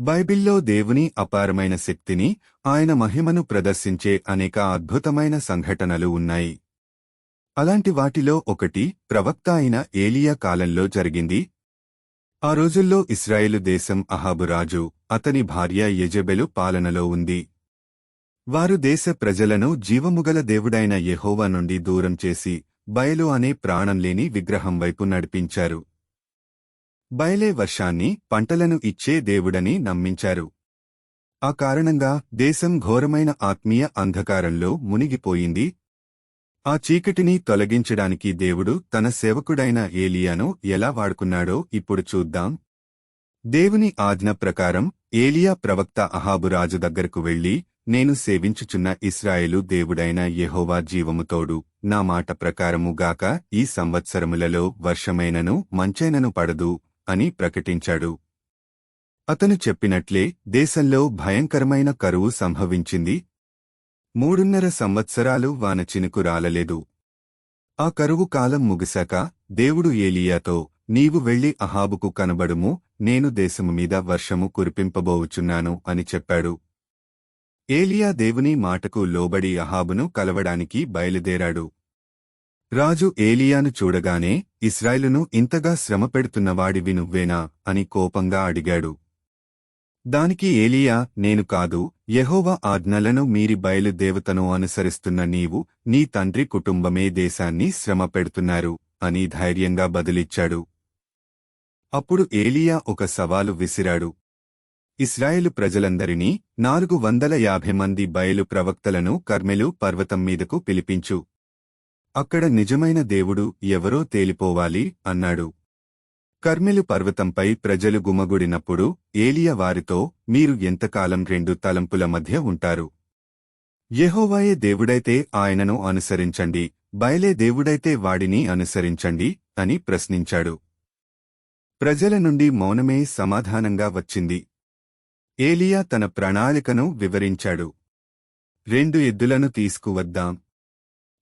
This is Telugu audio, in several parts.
బైబిల్లో దేవుని అపారమైన శక్తిని ఆయన మహిమను ప్రదర్శించే అనేక అద్భుతమైన సంఘటనలు ఉన్నాయి. అలాంటి వాటిలో ఒకటి ప్రవక్త అయిన ఏలియా కాలంలో జరిగింది. ఆ రోజుల్లో ఇస్రాయేలు దేశం అహాబు రాజు అతని భార్య యజబెలు పాలనలో ఉంది. వారు దేశ ప్రజలను జీవముగల దేవుడైన యెహోవా నుండి దూరం చేసి బయలు అనే ప్రాణం లేని విగ్రహం వైపు నడిపించారు. బయలే వర్షాన్ని పంటలను ఇచ్చే దేవుడని నమ్మించారు. ఆ కారణంగా దేశం ఘోరమైన ఆత్మీయ అంధకారంలో మునిగిపోయింది. ఆ చీకటిని తొలగించడానికి దేవుడు తన సేవకుడైన ఏలియాను ఎలా వాడుకున్నాడో ఇప్పుడు చూద్దాం. దేవుని ఆజ్ఞ ప్రకారం ఏలియా ప్రవక్త అహాబు రాజు దగ్గరకు వెళ్ళి నేను సేవించుచున్న ఇస్రాయేలు దేవుడైన యెహోవా జీవముతోడు నా మాట ప్రకారముగాక ఈ సంవత్సరములలో వర్షమైనను మంచైనను పడదు అని ప్రకటించాడు. అతను చెప్పినట్లే దేశంలో భయంకరమైన కరువు సంభవించింది. మూడున్నర సంవత్సరాలు వాన చినుకు రాలలేదు. ఆ కరువు కాలం ముగిశాక దేవుడు ఏలియాతో నీవు వెళ్ళి అహాబుకు కనబడుము నేను దేశము మీద వర్షము కురిపింపబోవుచున్నాను అని చెప్పాడు. ఏలియా దేవుని మాటకు లోబడి అహాబును కలవడానికి బయలుదేరాడు. రాజు ఏలియాను చూడగానే ఇస్రాయిలును ఇంతగా శ్రమ పెడుతున్నవాడివి నువ్వేనా? అని కోపంగా అడిగాడు. దానికి ఏలియా నేను కాదు యహోవ ఆజ్ఞలను మీరి బయలుదేవతను అనుసరిస్తున్న నీవు నీ తండ్రి కుటుంబమే దేశాన్ని శ్రమ పెడుతున్నారు అని ధైర్యంగా బదులిచ్చాడు. అప్పుడు ఏలియా ఒక సవాలు విసిరాడు. ఇస్రాయేలు ప్రజలందరినీ నాలుగు వందల యాభై మంది బయలు ప్రవక్తలను కర్మెలు పర్వతం మీదకు పిలిపించు అక్కడ నిజమైన దేవుడు ఎవరో తేలిపోవాలి అన్నాడు. కర్మెలు పర్వతంపై ప్రజలు గుమగుడినప్పుడు ఏలియా వారితో మీరు ఎంతకాలం రెండు తలంపుల మధ్య ఉంటారు? యెహోవాయే దేవుడైతే ఆయనను అనుసరించండి బయలే దేవుడైతే వాడిని అనుసరించండి అని ప్రశ్నించాడు. ప్రజల నుండి మౌనమే సమాధానంగా వచ్చింది. ఏలియా తన ప్రణాళికను వివరించాడు. రెండు ఎద్దులను తీసుకువద్దాం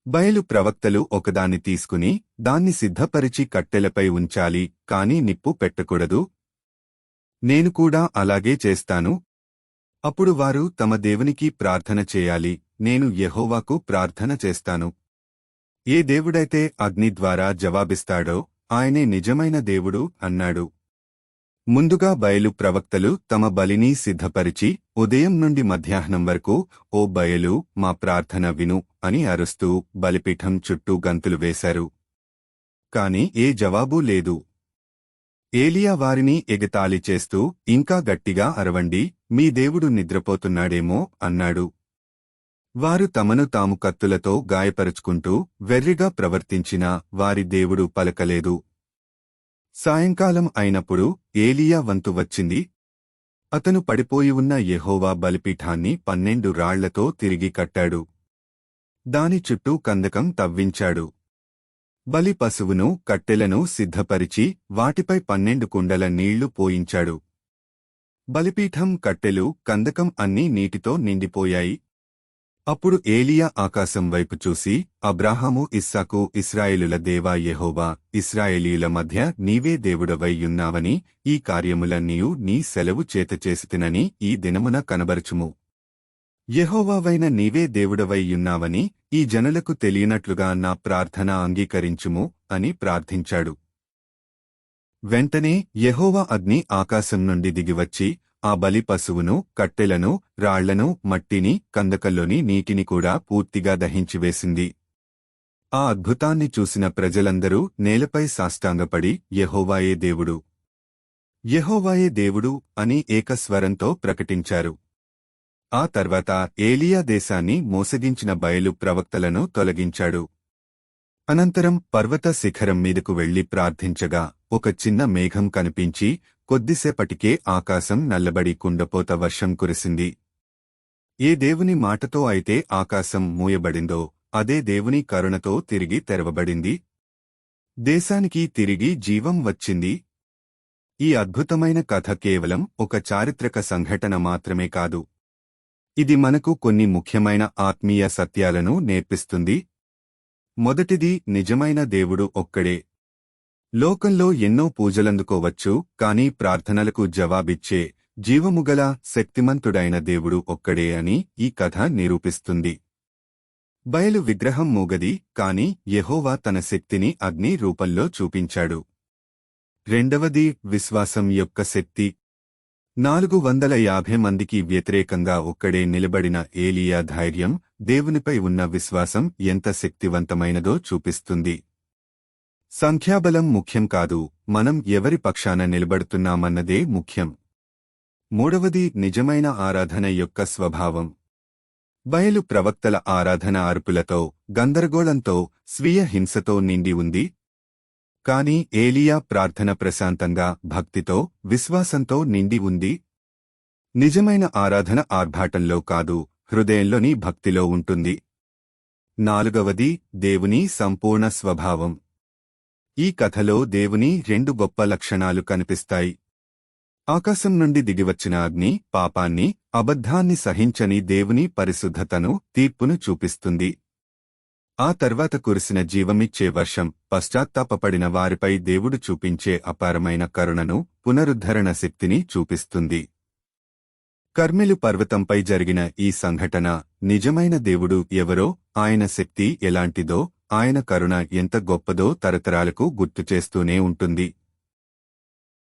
బయలు ప్రవక్తలు ఒకదాన్ని తీసుకుని దాన్ని సిద్ధపరిచి కట్టెలపై ఉంచాలి కాని నిప్పు పెట్టకూడదు. నేను కూడా అలాగే చేస్తాను. అప్పుడు వారు తమ దేవునికి ప్రార్థన చేయాలి నేను యెహోవాకు ప్రార్థన చేస్తాను. ఏ దేవుడైతే అగ్ని ద్వారా జవాబిస్తాడో ఆయనే నిజమైన దేవుడు అన్నాడు. ముందుగా బయలు ప్రవక్తలు తమ బలిని సిద్ధపరిచి ఉదయం నుండి మధ్యాహ్నం వరకు ఓ బయలు మా ప్రార్థన విను అని అరుస్తూ బలిపీఠం చుట్టూ గంతులు వేశారు. కాని ఏ జవాబూ లేదు. ఏలియా వారిని ఎగతాళి చేస్తూ ఇంకా గట్టిగా అరవండి మీ దేవుడు నిద్రపోతున్నాడేమో అన్నాడు. వారు తమను తాము కత్తులతో గాయపరుచుకుంటూ వెర్రిగా ప్రవర్తించినా వారి దేవుడు పలకలేదు. సాయంకాలం అయినప్పుడు ఏలియా వంతు వచ్చింది. అతను పడిపోయి ఉన్న యెహోవా బలిపీఠాన్ని పన్నెండు రాళ్ళతో తిరిగి కట్టాడు. దాని చుట్టూ కందకం తవ్వించాడు. బలి పశువును కట్టెలను సిద్ధపరిచి వాటిపై పన్నెండు కుండల నీళ్ళు పోయించాడు. బలిపీఠం కట్టెలు కందకం అన్నీ నీటితో నిండిపోయాయి. అప్పుడు ఏలియా ఆకాశం వైపు చూసి అబ్రాహాము ఇస్సాకు ఇస్రాయేలుల దేవా యెహోవా ఇస్రాయేలీయుల మధ్య నీవే దేవుడవైయున్నావని ఈ కార్యములన్నీయు నీ సెలవు చేతచేసితినని ఈ దినమున కనబరచుము. యహోవావైన నీవే దేవుడవైయున్నావని ఈ జనులకు తెలియనట్లుగా నా ప్రార్థన అంగీకరించుము అని ప్రార్థించాడు. వెంటనే యెహోవా అగ్ని ఆకాశం నుండి దిగివచ్చి ఆ బలి పశువును కట్టెలను రాళ్ళను మట్టిని కందకల్లోని నీటిని కూడా పూర్తిగా దహించివేసింది ఆ అద్భుతాన్ని చూసిన ప్రజలందరూ నేలపై సాష్టాంగపడి యెహోవాయే దేవుడు. యహోవాయే దేవుడు అని ఏకస్వరంతో ప్రకటించారు. ఆ తర్వాత ఏలియా దేశాన్ని మోసగించిన బయలు ప్రవక్తలను తొలగించాడు. అనంతరం పర్వత శిఖరం మీదకు వెళ్ళి ప్రార్థించగా ఒక చిన్న మేఘం కనిపించి కొద్దిసేపటికే ఆకాశం నల్లబడి కుండపోత వర్షం కురిసింది. ఏ దేవుని మాటతో అయితే ఆకాశం మూయబడిందో అదే దేవుని కరుణతో తిరిగి తెరవబడింది. దేశానికి తిరిగి జీవం వచ్చింది. ఈ అద్భుతమైన కథ కేవలం ఒక చారిత్రక సంఘటన మాత్రమే కాదు. ఇది మనకు కొన్ని ముఖ్యమైన ఆత్మీయ సత్యాలను నేర్పిస్తుంది. మొదటిది నిజమైన దేవుడు ఒక్కడే. లోకంలో ఎన్నో పూజలందుకోవచ్చు కాని ప్రార్థనలకు జవాబిచ్చే జీవముగల శక్తిమంతుడైన దేవుడు ఒక్కడే అని ఈ కథ నిరూపిస్తుంది. బయలు విగ్రహం మూగది కాని యెహోవా తన శక్తిని అగ్ని రూపంలో చూపించాడు. రెండవది విశ్వాసం యొక్క శక్తి. నాలుగు వందల యాభై మందికి వ్యతిరేకంగా ఒక్కడే నిలబడిన ఏలియా ధైర్యం దేవునిపై ఉన్న విశ్వాసం ఎంత శక్తివంతమైనదో చూపిస్తుంది. సంఖ్యాబలం ముఖ్యం కాదు మనం ఎవరి పక్షాన నిలబడుతున్నామన్నదే ముఖ్యం. మూడవది నిజమైన ఆరాధన యొక్క స్వభావం. బయలు ప్రవక్తల ఆరాధన అరుపులతో గందరగోళంతో స్వీయ హింసతో నిండి ఉంది. కాని ఏలియా ప్రార్థన ప్రశాంతంగా భక్తితో విశ్వాసంతో నిండి ఉంది. నిజమైన ఆరాధన ఆర్భాటంలో కాదు హృదయంలోని భక్తిలో ఉంటుంది. నాలుగవది దేవుని సంపూర్ణ స్వభావం. ఈ కథలో దేవుని రెండు గొప్ప లక్షణాలు కనిపిస్తాయి. ఆకాశం నుండి దిగివచ్చిన అగ్ని పాపాన్ని అబద్ధాన్ని సహించని దేవుని పరిశుద్ధతను తీర్పును చూపిస్తుంది. ఆ తర్వాత కురిసిన జీవమిచ్చే వర్షం పశ్చాత్తాపపడిన వారిపై దేవుడు చూపించే అపారమైన కరుణను పునరుద్ధరణ శక్తిని చూపిస్తుంది. కర్మిలు పర్వతంపై జరిగిన ఈ సంఘటన నిజమైన దేవుడు ఎవరో ఆయన శక్తి ఎలాంటిదో ఆయన కరుణ ఎంత గొప్పదో తరతరాలకు గుర్తుచేస్తూనే ఉంటుంది.